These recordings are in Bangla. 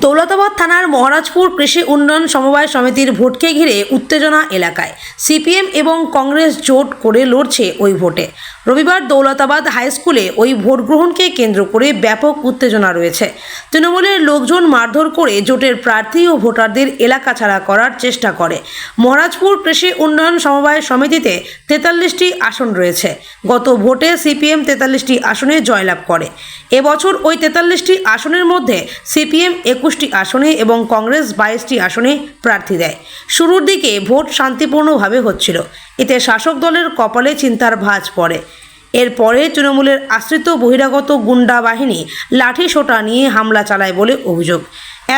দৌলতাবাদ থানার মহারাজপুর কৃষি উন্নয়ন সমবায় সমিতির ভোটকে ঘিরে উত্তেজনা এলাকায়। সিপিএম এবং কংগ্রেস জোট করে লড়ছে ওই ভোটে। রবিবার দৌলতাবাদ হাই স্কুলে ওই ভোট গ্রহণকে কেন্দ্র করে ব্যাপক উত্তেজনা রয়েছে। তৃণমূলের লোকজন মারধর করে জোটের প্রার্থী ও ভোটারদের এলাকা ছাড়া করার চেষ্টা করে। মহারাজপুর কৃষি উন্নয়ন সমবায় সমিতিতে তেতাল্লিশটি আসন রয়েছে। গত ভোটে সিপিএম তেতাল্লিশটি আসনে জয়লাভ করে। এবছর ওই তেতাল্লিশটি আসনের মধ্যে সিপিএম একুশটি আসনে এবং কংগ্রেস বাইশটি আসনে প্রার্থী দেয়। শুরুর দিকে ভোট শান্তিপূর্ণভাবে হচ্ছিল। এতে শাসক দলের কপালে চিন্তার ভাঁজ পড়ে। এরপরে তৃণমূলের আশ্রিত বহিরাগত গুন্ডা বাহিনী লাঠি সোটা নিয়ে হামলা চালায় বলে অভিযোগ।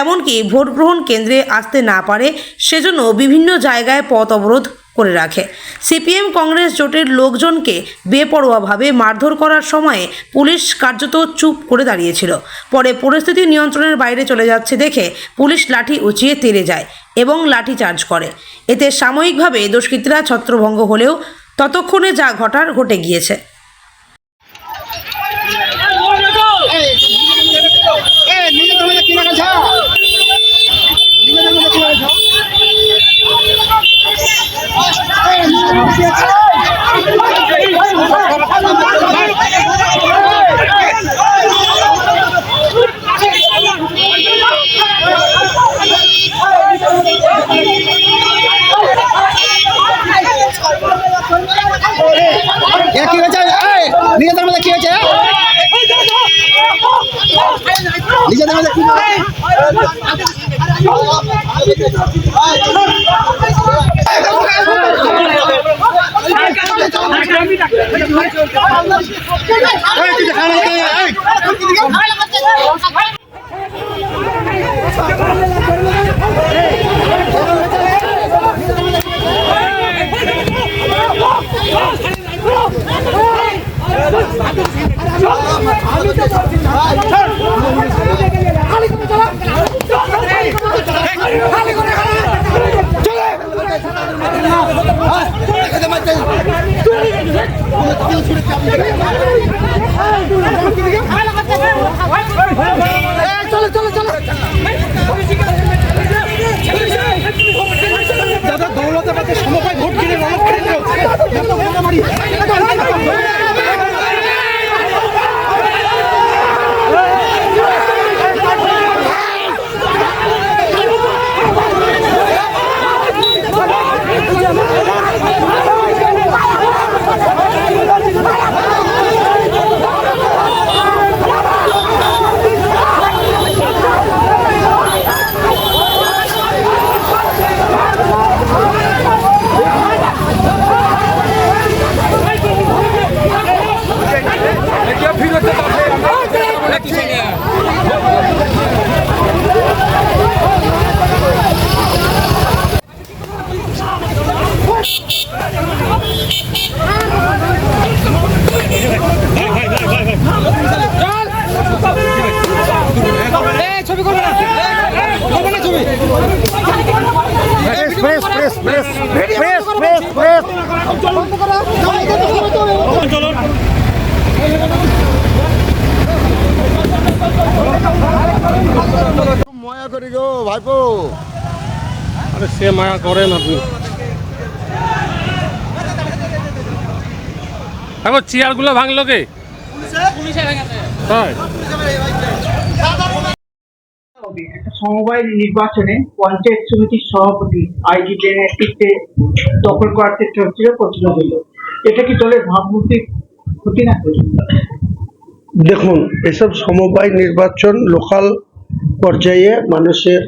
এমনকি ভোট গ্রহণ কেন্দ্রে আসতে না পারে, সেজন্য বিভিন্ন জায়গায় পথ অবরোধ করে রাখে। সিপিএম কংগ্রেস জোটের লোকজনকে বেপরোয়াভাবে মারধর করার সময়ে পুলিশ কার্যত চুপ করে দাঁড়িয়েছিল। পরে পরিস্থিতি নিয়ন্ত্রণের বাইরে চলে যাচ্ছে দেখে পুলিশ লাঠি উঁচিয়ে তেড়ে যায় এবং লাঠি চার্জ করে। এতে সাময়িকভাবে দুষ্কৃতীরা ছত্রভঙ্গ হলেও ততক্ষণে যা ঘটার ঘটে গিয়েছে। নিজেদের মধ্যে কি চলো দাদা দৌলতাবাদের সমবায় ভোট কিনে রণক কেন্দ্র এত মারামারি ছবি করবে না করবে না ছবি press press press press press ময়া করি গো ভাইপো। আরে সে মায়া করেন আপনি এখন চেয়ারগুলো ভাঙলো কে? তাই? হবে একটা সমবায় নির্বাচনে পঞ্চায়েত সমিতির সভাপতি আইডি নেতৃত্বে দখল করার চেষ্টা হচ্ছিল প্রশ্ন হইল এটা কি দলের ভাবমূর্তি ক্ষতি না দেখুন, এসব সমবায় নির্বাচন লোকাল পর্যায়ে মানুষের,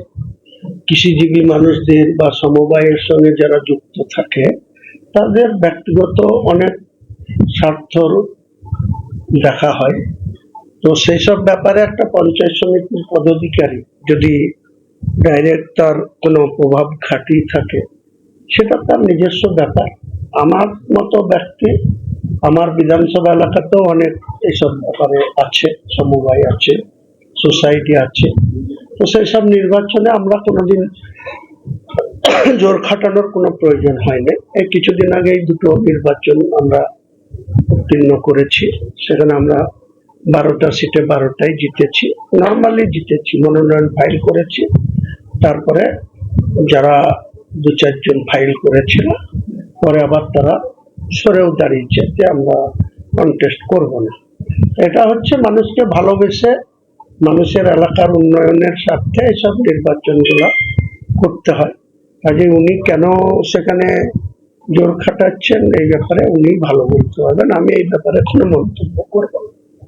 কৃষিজীবী মানুষদের বা সমবায়ের সঙ্গে যারা যুক্ত থাকে, তাদের ব্যক্তিগত অনেক স্বার্থর দেখা হয়। তো সেই সব ব্যাপারে একটা পঞ্চায়েত সমিতির পদাধিকারী যদি ডাইরেক্ট তার কোনো প্রভাব খাটিয়ে থাকে, সেটা তার নিজস্ব ব্যাপার। আমার মতো ব্যক্তি, আমার বিধানসভা এলাকাতেও অনেক এইসব ব্যাপারে আছে, সমবায় আছে, সোসাইটি আছে। তো সেই সব নির্বাচনে আমরা কোনোদিন জোর খাটানোর কোনো প্রয়োজন হয়নি। এই কিছুদিন আগে দুটো নির্বাচন আমরা উত্তীর্ণ করেছি। সেখানে আমরা বারোটা সিটে বারোটাই জিতেছি। নর্মালি জিতেছি, মনোনয়ন ফাইল করেছি। তারপরে যারা দু চারজন ফাইল করেছিল, পরে আবার তারা সরেও দাঁড়িয়েছে যে আমরা কন্টেস্ট করব না। এটা হচ্ছে মানুষকে ভালোবেসে মানুষের এলাকার উন্নয়নের স্বার্থে এসব নির্বাচনগুলো করতে হয়। কাজে উনি কেন সেখানে জোর খাটাচ্ছেন, এই ব্যাপারে উনি ভালো বলতে পারবেন। আমি এই ব্যাপারে কোনো মন্তব্য করব না।